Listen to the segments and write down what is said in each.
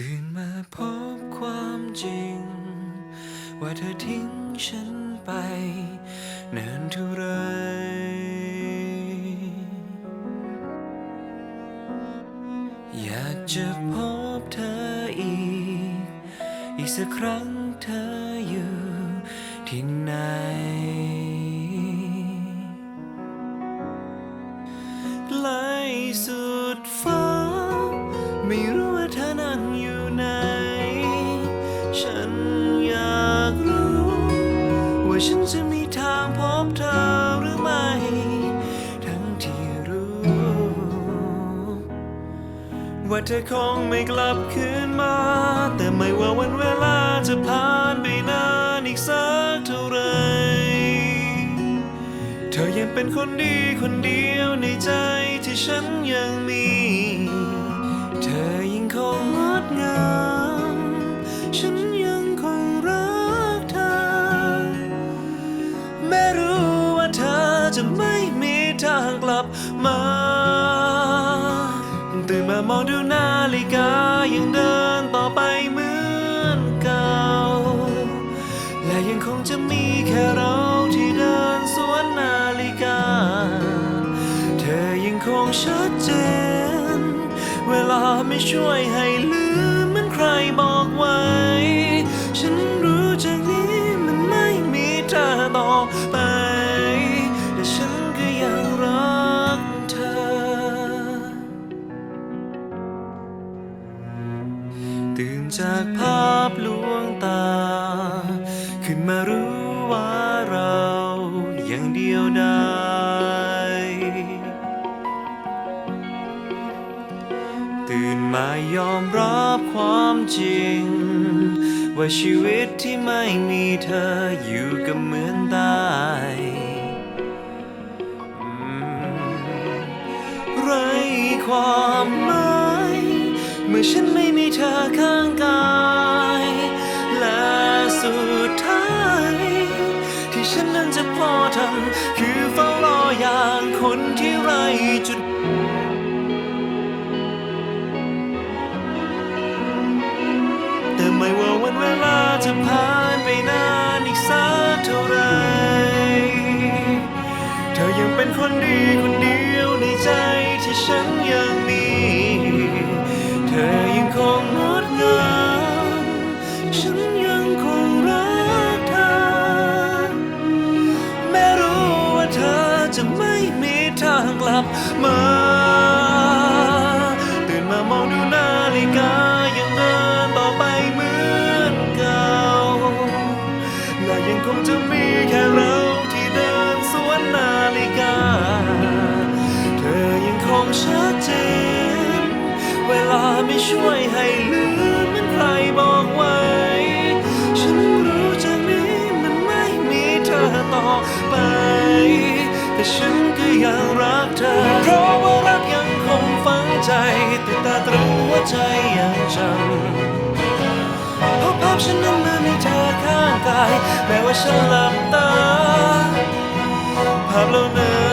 ตื่นมาพบความจริง ว่าเธอทิ้งฉันไปนานเท่าไร อยากจะพบเธออีก อีกสักครั้งเธออยู่ที่ไหน ว่าฉันจะมีทางพบเธอหรือไม่ ทั้งที่รู้ ว่าเธอคงไม่กลับคืนมา แต่ไม่ว่าวันเวลาจะผ่านไปนานอีกสักเท่าไหรเธอยังเป็นคนดีคนเดียวในใจที่ฉันยังมี กลับมา ตื่นมามองดูนาฬิกายังเดินต่อไปเหมือนเก่า และยังคงจะมีแค่เราที่เดินสวนนาฬิกา เธอยังคงชัดเจน เวลาไม่ช่วยให้ลืม ตื่นจากภาพลวงตา ขึ้นมารู้ว่าเรายังเดียวดายตื่นมายอมรับความจริง ว่าชีวิตที่ไม่มีเธออยู่ก็เหมือนตายไรความหมายเมื่อฉัน เธอข้างกายและสุดท้าย ที่ฉันนั้นจะพอทำคือเฝ้ารออย่างคนที่ไรจุดแต่ไม่ว่าวันเวลาจะผ่านไปนานอีกสักเท่าไหรเธอยังเป็นคนดีคนเดียวในใจที่ฉันยัง จะไม่มีทางกลับมา ตื่นมามองดูนาฬิกายังเดินต่อไปเหมือนเก่า และยังคงจะมีแค่เราที่เดินสวนนาฬิกา เธอยังคงชัดเจน เวลาไม่ช่วยให้ลืมเหมือนใครบอก ฉันก็ยังรักเธอ เพราะว่ารักยังคงฝังใจติดตาตรึงหัวใจยังจำเพราะภาพฉันนั้นมันมีเธอข้างกาย แม้ว่าฉันหลับตาภาพเหล่านั้น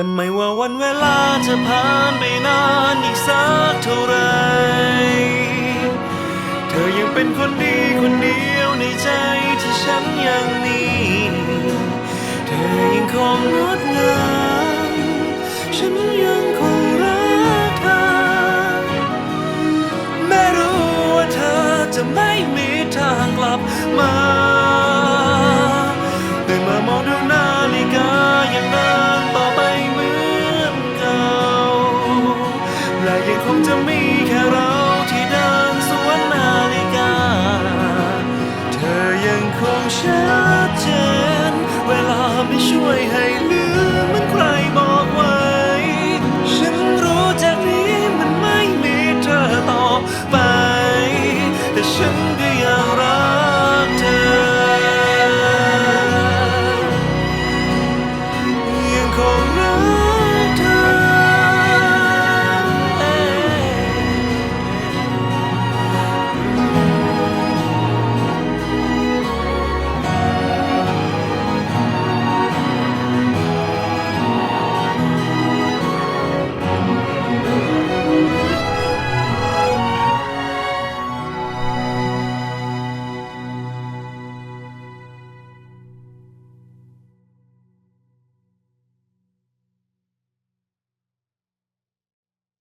แต่ไม่ว่าวันเวลาจะผ่านไปนานอีกสักเท่าไร เธอยังเป็นคนดีคนเดียวในใจที่ฉันยังมี เธอยังคงงดงามฉัน